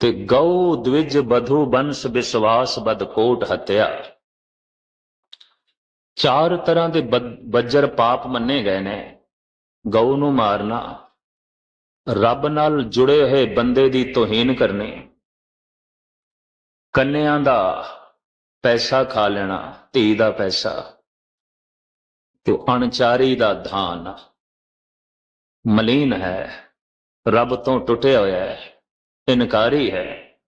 ਤੇ ਗਉ ਦਵਿਜ ਬਧੂ ਬੰਸ ਵਿਸ਼ਵਾਸ ਬਦ ਕੋਟ ਹਤਿਆ। ਚਾਰ ਤਰ੍ਹਾਂ ਦੇ ਬੱਜਰ ਪਾਪ ਮੰਨੇ ਗਏ ਨੇ। ਗਊ ਨੂੰ ਮਾਰਨਾ। ਰੱਬ ਨਾਲ ਜੁੜੇ ਹੋਏ ਬੰਦੇ ਦੀ ਤੋਹੀਨ ਕਰਨੀ। ਕੰਨਿਆਂ ਦਾ ਪੈਸਾ ਖਾ ਲੈਣਾ, ਧੀ ਦਾ ਪੈਸਾ। ਤੇ ਅਣਚਾਰੀ ਦਾ ਧਾਨ। ਮਲੀਨ ਹੈ। ਰੱਬ ਤੋਂ ਟੁੱਟਿਆ ਹੋਇਆ ਹੈ। ਇਨਕਾਰੀ ਹੈ।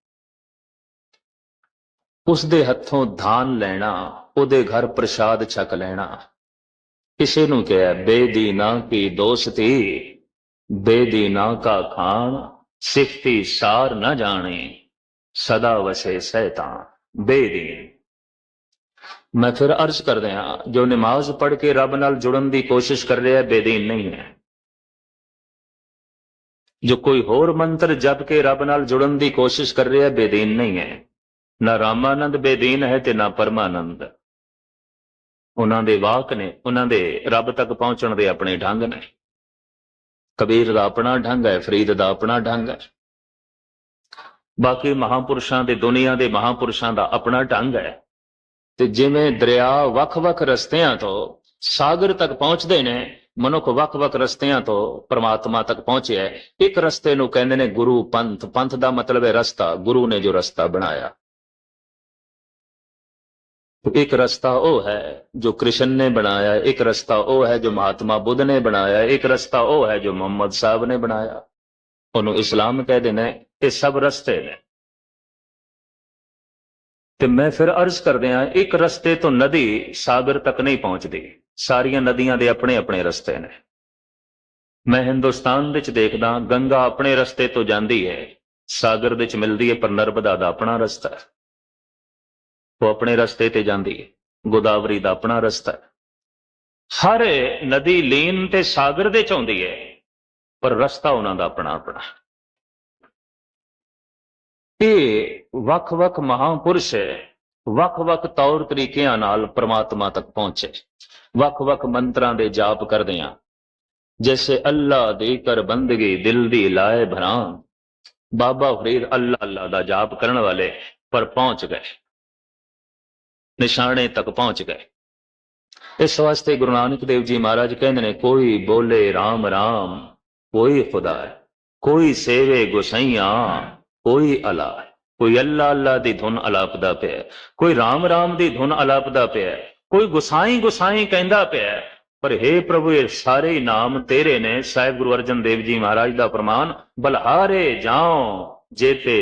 ਉਸ ਦੇ ਹੱਥੋਂ ਧਾਨ ਲੈਣਾ, ਉਹਦੇ ਘਰ ਪ੍ਰਸ਼ਾਦ ਛਕ ਲੈਣਾ। ਕਿਸੇ ਨੂੰ ਕਿਹਾ ਬੇਦੀਨਾ ਕੀ ਦੋਸਤੀ ਬੇਦੀਨਾ ਕਾ ਖਾਨ ਸਿਫਤੀ ਸਾਰ ਨਾ ਜਾਣੇ, ਸਦਾ ਵਸੇ ਸੈਤਾਨ, ਬੇਦੀਨ। ਮੈਂ ਫਿਰ ਅਰਜ਼ ਕਰਦੇ ਹਾਂ, ਜੋ ਨਮਾਜ਼ ਪੜ੍ਹ ਕੇ ਰੱਬ ਨਾਲ ਜੁੜਨ ਦੀ ਕੋਸ਼ਿਸ਼ ਕਰ ਰਿਹਾ, ਬੇਦੀਨ ਨਹੀਂ ਹੈ। ਜੋ ਕੋਈ ਹੋਰ ਮੰਤਰ ਜਪ ਕੇ ਰੱਬ ਨਾਲ ਜੁੜਨ ਦੀ ਕੋਸ਼ਿਸ਼ ਕਰ ਰਿਹਾ, ਬੇਦੀਨ ਨਹੀਂ ਹੈ। ਨਾ ਰਾਮਾਨੰਦ ਬੇਦੀਨ ਹੈ ਤੇ ਨਾ ਪਰਮਾਨੰਦ। ਉਹਨਾਂ ਦੇ ਵਾਕ ਨੇ, ਉਹਨਾਂ ਦੇ ਰੱਬ ਤੱਕ ਪਹੁੰਚਣ ਦੇ ਆਪਣੇ ਢੰਗ ਨੇ। ਕਬੀਰ ਦਾ ਆਪਣਾ ਢੰਗ ਹੈ, ਫਰੀਦ ਦਾ ਆਪਣਾ ਢੰਗ ਹੈ। ਬਾਕੀ ਮਹਾਪੁਰਸ਼ਾਂ ਦੇ, ਦੁਨੀਆ ਦੇ ਮਹਾਪੁਰਸ਼ਾਂ ਦਾ ਆਪਣਾ ਢੰਗ ਹੈ। ਤੇ ਜਿਵੇਂ ਦਰਿਆ ਵੱਖ-ਵੱਖ ਰਸਤਿਆਂ ਤੋਂ ਸਾਗਰ ਤੱਕ ਪਹੁੰਚਦੇ ਨੇ ਮਨੁੱਖ ਵੱਖ-ਵੱਖ ਰਸਤਿਆਂ ਤੋਂ ਪ੍ਰਮਾਤਮਾ ਤੱਕ ਪਹੁੰਚਿਆ ਹੈ। ਇੱਕ ਰਸਤੇ ਨੂੰ ਕਹਿੰਦੇ ਨੇ ਗੁਰੂ ਪੰਥ। ਪੰਥ ਦਾ ਮਤਲਬ ਹੈ ਰਸਤਾ। ਗੁਰੂ ਨੇ ਜੋ ਰਸਤਾ ਬਣਾਇਆ। ਇੱਕ ਰਸਤਾ ਉਹ ਹੈ ਜੋ ਕ੍ਰਿਸ਼ਨ ਨੇ ਬਣਾਇਆ। ਇੱਕ ਰਸਤਾ ਉਹ ਹੈ ਜੋ ਮਹਾਤਮਾ ਬੁੱਧ ਨੇ ਬਣਾਇਆ। ਇੱਕ ਰਸਤਾ ਉਹ ਹੈ ਜੋ ਮੁਹੰਮਦ ਸਾਹਿਬ ਨੇ ਬਣਾਇਆ। ਉਹਨੂੰ ਇਸਲਾਮ ਕਹਿੰਦੇ ਨੇ। ਇਹ ਸਭ ਰਸਤੇ ਨੇ। ਤੇ ਮੈਂ ਫਿਰ ਅਰਜ਼ ਕਰਦਿਆਂ ਇੱਕ ਰਸਤੇ ਤੋਂ ਨਦੀ ਸਾਗਰ ਤੱਕ ਨਹੀਂ ਪਹੁੰਚਦੀ। ਸਾਰੀਆਂ ਨਦੀਆਂ ਦੇ ਆਪਣੇ ਆਪਣੇ ਰਸਤੇ ਨੇ। ਮੈਂ ਹਿੰਦੁਸਤਾਨ ਵਿੱਚ ਦੇਖਦਾ, ਗੰਗਾ ਆਪਣੇ ਰਸਤੇ ਤੋਂ ਜਾਂਦੀ ਹੈ। ਸਾਗਰ ਵਿੱਚ ਮਿਲਦੀ ਹੈ, ਪਰ ਨਰਮਦਾ ਦਾ ਆਪਣਾ ਰਸਤਾ ਹੈ। ਉਹ ਆਪਣੇ ਰਸਤੇ ਤੇ ਜਾਂਦੀ ਹੈ। ਗੋਦਾਵਰੀ ਦਾ ਆਪਣਾ ਰਸਤਾ ਹੈ। ਹਰ ਨਦੀ ਲੀਨ ਤੇ ਸਾਗਰ ਦੇ ਚ ਆਉਂਦੀ ਹੈ, ਪਰ ਰਸਤਾ ਉਹਨਾਂ ਦਾ ਆਪਣਾ ਆਪਣਾ ਇਹ ਵੱਖ-ਵੱਖ ਮਹਾਂਪੁਰਸ਼ ਵੱਖ-ਵੱਖ ਤੌਰ ਤਰੀਕਿਆਂ ਨਾਲ ਪ੍ਰਮਾਤਮਾ ਤੱਕ ਪਹੁੰਚੇ। ਵੱਖ-ਵੱਖ ਮੰਤਰਾਂ ਦੇ ਜਾਪ ਕਰਦੇ ਆ ਜੈਸੇ ਅੱਲਾ ਦੀ ਕਰ ਬੰਦਗੀ ਦਿਲ ਦੀ ਲਾਏ ਭਰਾਂ ਬਾਬਾ ਫਰੀਦ ਅੱਲਾ ਅੱਲਾ ਦਾ ਜਾਪ ਕਰਨ ਵਾਲੇ ਪਰ ਪਹੁੰਚ ਗਏ। ਨਿਸ਼ਾਨੇ ਤੱਕ ਪਹੁੰਚ ਗਏ। ਇਸ ਵਾਸਤੇ ਗੁਰੂ ਨਾਨਕ ਦੇਵ ਜੀ ਮਹਾਰਾਜ ਕਹਿੰਦੇ ਨੇ, ਕੋਈ ਬੋਲੇ RAM RAM ਕੋਈ ਖੁਦਾ ਹੈ, ਕੋਈ ਸੇਵੇ ਗੁਸਈਆਂ, ਕੋਈ ਅਲਾ ਕੋਈ ਅੱਲਾ ਅੱਲਾ ਦੀ ਧੁਨ ਅਲਾਪਦਾ ਪਿਆ ਕੋਈ ਰਾਮ ਰਾਮ ਦੀ ਧੁਨ ਅਲਾਪਦਾ ਪਿਆ ਕੋਈ ਗੁਸਾਈ ਗੁਸਾਈ ਕਹਿੰਦਾ ਪਿਆ ਪਰ हे ਪ੍ਰਭੂ, ਇਹ ਸਾਰੇ ਨਾਮ ਤੇਰੇ ਨੇ, ਸਾਹਿਬ ਗੁਰੂ ਅਰਜਨ ਦੇਵ ਜੀ ਮਹਾਰਾਜ ਦਾ ਪ੍ਰਮਾਨ ਬਲਹਾਰੇ ਜਾਓ, ਜੇਤੇ